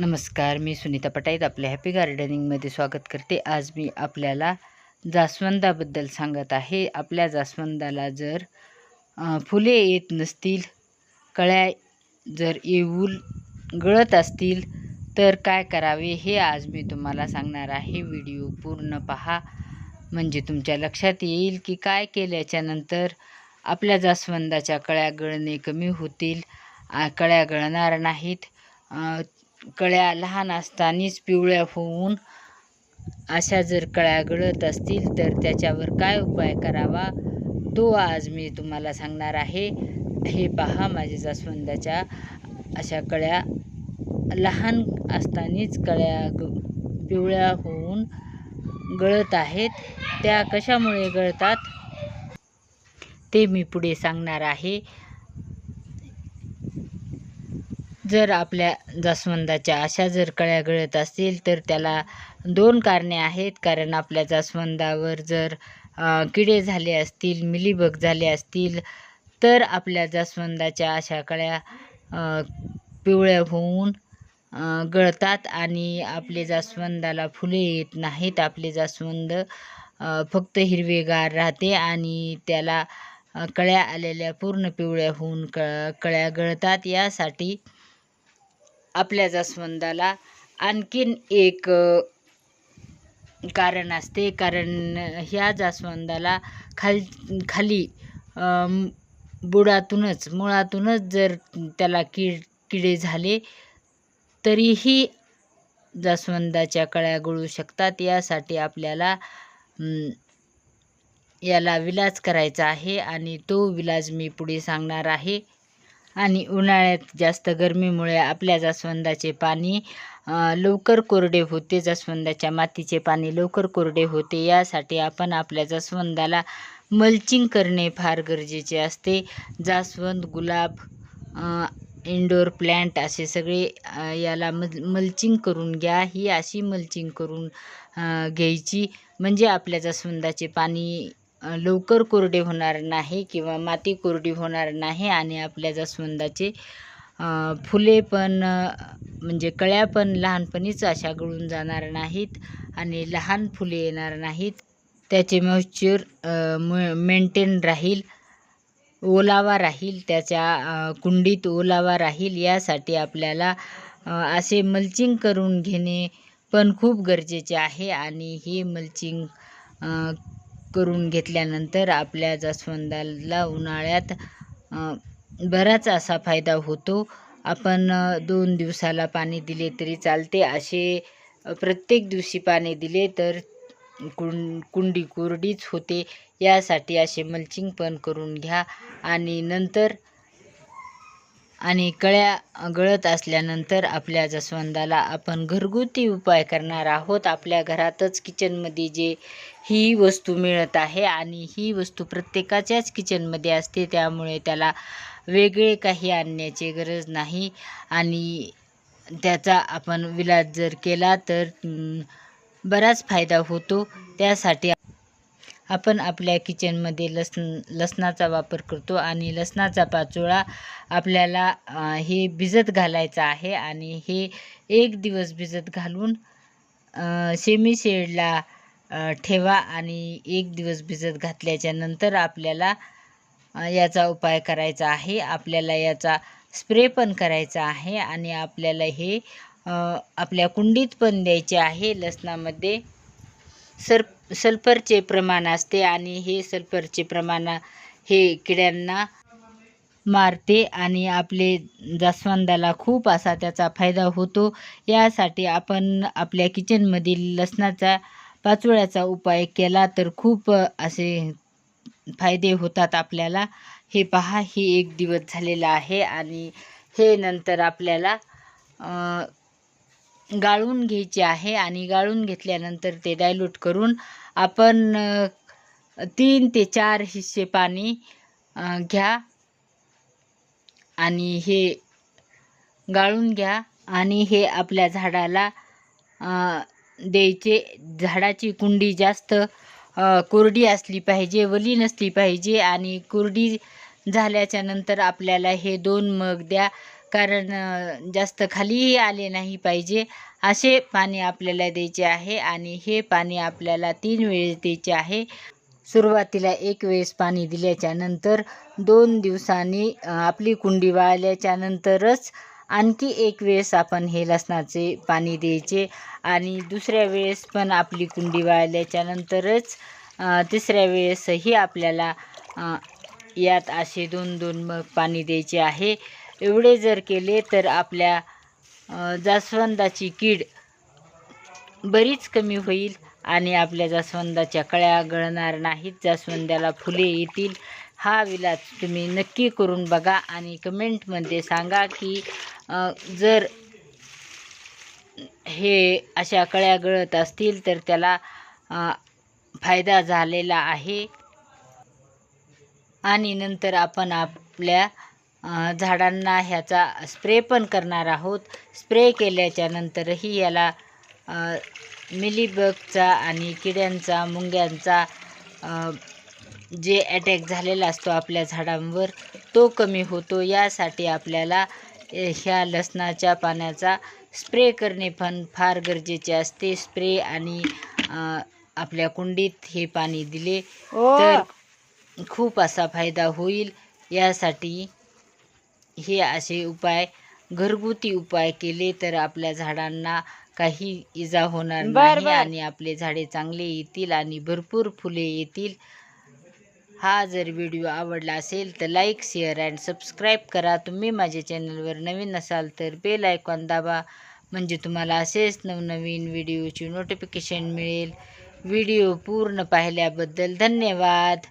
नमस्कार मी सुनीता पटाईत आपल्या हॅपी गार्डनिंगमध्ये स्वागत करते. आज मी आपल्याला जास्वंदाबद्दल सांगत आहे. आपल्या जास्वंदाला जर फुले येत नसतील कळ्या जर येऊन गळत असतील तर काय करावे हे आज मी तुम्हाला सांगणार आहे. व्हिडिओ पूर्ण पहा. म्हणजे तुमच्या लक्षात येईल की काय केल्याच्यानंतर आपल्या जास्वंदाच्या कळ्या गळणे कमी होतील. कळ्या गळणार नाहीत. कळ्या लहान असतानाच पिवळ्या होऊन अशा जर कळ्या गळत असतील तर त्याच्यावर काय उपाय करावा? तो आज मी तुम्हाला सांगणार आहे. हे पहा माझ्या जास्वंदाच्या अशा कळ्या. लहान असतानाच कळ्या ग पिवळ्या होऊन गळत आहेत. त्या कशामुळे गळतात? ते मी पुढे सांगणार आहे. जर आपल्या जास्वंदाच्या अशा जर कळ्या गळत असतील तर त्याला दोन कारणे आहेत. कारण आपल्या जास्वंदावर जर किडे झाले असतील मिलीबग झाले असतील तर आपल्या जास्वंदाच्या अशा कळ्या पिवळ्या होऊन गळतात आणि आपले जास्वंदाला फुले येत नाहीत. आपले जास्वंद फक्त हिरवेगार राहते आणि त्याला कळ्या आलेल्या पूर्ण पिवळ्या होऊन क कळ्या गळतात. यासाठी आपल्या जास्वंदाला आणखीन एक कारण असते. कारण ह्या जास्वंदाला खाल खाली बुडातूनच मुळातूनच जर त्याला कीड किडे झाले तरीही जास्वंदाच्या कळ्या गळू शकतात. यासाठी आपल्याला याला विलाज करायचा आहे आणि तो विलाज मी पुढे सांगणार आहे. आणि उन्हाळ्यात जास्त गरमीमुळे आपल्या जास्वंदाचे पाणी लवकर कोरडे होते. जास्वंदाच्या मातीचे पाणी लवकर कोरडे होते. यासाठी आपण आपल्या जास्वंदाला मल्चिंग करणे फार गरजेचे असते. जास्वंद गुलाब इंडोर प्लॅन्ट असे सगळे याला मल मल्चिंग करून घ्या. ही अशी मल्चिंग करून घ्यायची. म्हणजे आपल्या जास्वंदाचे पाणी लवकर कोरडे होणार नाही किंवा माती कोरडी होणार नाही आणि आपल्या जास्वंदाचे फुले पण म्हणजे कळ्या पण लहानपणीच अशा गळून जाणार नाहीत आणि लहान फुले येणार नाहीत. त्याचे मॉइश्चर मेंटेन राहील ओलावा राहील त्याच्या कुंडीत ओलावा राहील यासाठी आपल्याला असे मल्चिंग करून घेणे पण खूप गरजेचे आहे आणि हे मल्चिंग करून घेतल्यानंतर आपल्या जास्वंदाला उन्हाळ्यात बराच असा फायदा होतो. आपण दोन दिवसाला पाणी दिले तरी चालते. असे प्रत्येक दिवशी पाणी दिले तर कुं कुंडी कोरडीच होते. यासाठी असे मल्चिंग पण करून घ्या. आणि नंतर आणि कळ्या गळत असल्यानंतर आपल्या जसवंदाला आपण घरगुती उपाय करणार आहोत. आपल्या घरातच किचनमध्ये जे ही वस्तू मिळत आहे आणि ही वस्तू प्रत्येकाच्याच किचनमध्ये असते त्यामुळे त्याला वेगळे काही आणण्याची गरज नाही. आणि त्याचा आपण विलाज जर केला तर बराच फायदा होतो. त्यासाठी आपण आपल्या किचनमध्ये लसण लसणाचा वापर करतो आणि लसणाचा पाचोळा आपल्याला हे भिजत घालायचं आहे आणि हे एक दिवस भिजत घालून सेमी शेडला ठेवा आणि एक दिवस भिजत घातल्याच्या नंतर आपल्याला याचा उपाय करायचा आहे. आपल्याला याचा स्प्रे पण करायचा आहे आणि आपल्याला हे आपल्या कुंडीत पण द्यायचे आहे. लसणामध्ये सर सल्फरचे प्रमाण असते आणि हे सल्फरचे प्रमाण हे किड्यांना मारते आणि आपले जास्वंदाला खूप असा त्याचा फायदा होतो. यासाठी आपण आपल्या किचनमधील लसणाचा पाचोळ्याचा उपाय केला तर खूप असे फायदे होतात आपल्याला. हे पहा हे एक दिवस झालेला आहे आणि हे नंतर आपल्याला गाळून घ्यायचे आहे आणि गाळून घेतल्यानंतर ते डायल्यूट करून आपण तीन ते चार हिस्से पाणी घ्या आणि हे गाळून घ्या आणि हे आपल्या झाडाला द्यायचे. झाडाची कुंडी जास्त कोरडी असली पाहिजे वली नसली पाहिजे आणि कोरडी झाल्याच्यानंतर आपल्याला हे दोन मग द्या. कारण जास्त खालीही आले नाही पाहिजे. असे पाणी आपल्याला द्यायचे आहे आणि हे पाणी आपल्याला तीन वेळेस द्यायचे आहे. सुरुवातीला एक वेळेस पाणी दिल्याच्या नंतर दोन दिवसांनी आपली कुंडी वाळल्याच्या नंतरच आणखी एक वेळेस आपण हे लसणाचे पाणी द्यायचे आणि दुसऱ्या वेळेस पण आपली कुंडी वाळल्याच्या नंतरच तिसऱ्या वेळेसही आपल्याला यात असे दोन दोन मग पाणी द्यायचे आहे. एवढे जर केले तर आपल्या जास्वंदाची कीड बरीच कमी होईल आणि आपल्या जास्वंदाच्या कळ्या गळणार नाहीत. जास्वंदाला फुले येतील. हा विलास तुम्ही नक्की करून बघा आणि कमेंटमध्ये सांगा की जर हे अशा कळ्या गळत असतील तर त्याला फायदा झालेला आहे. आणि नंतर आपण आपल्या झाडांना ह्याचा स्प्रे पण करणार आहोत. स्प्रे केल्याच्या नंतरही याला मिलीबगचा आणि किड्यांचा मुंग्यांचा जे अटॅक झालेला असतो आपल्या झाडांवर तो कमी होतो. यासाठी आपल्याला ह्या लसणाच्या पाण्याचा स्प्रे करणे पण फार गरजेचे असते. स्प्रे आणि आपल्या कुंडीत हे पाणी दिले तर खूप असा फायदा होईल. यासाठी हे असे उपाय घरगुती उपाय केले तर आपल्या झाडांना काही इजा होणार नाही आणि आपले झाडे चांगले येतील आणि भरपूर फुले येतील. हा जर व्हिडिओ आवडला असेल तर लाईक शेअर अँड सबस्क्राईब करा. तुम्ही माझ्या चॅनलवर नवीन असाल तर बेल आयकॉन दाबा. म्हणजे तुम्हाला असेच नवनवीन व्हिडिओची नोटिफिकेशन मिळेल. व्हिडिओ पूर्ण पाहिल्याबद्दल धन्यवाद.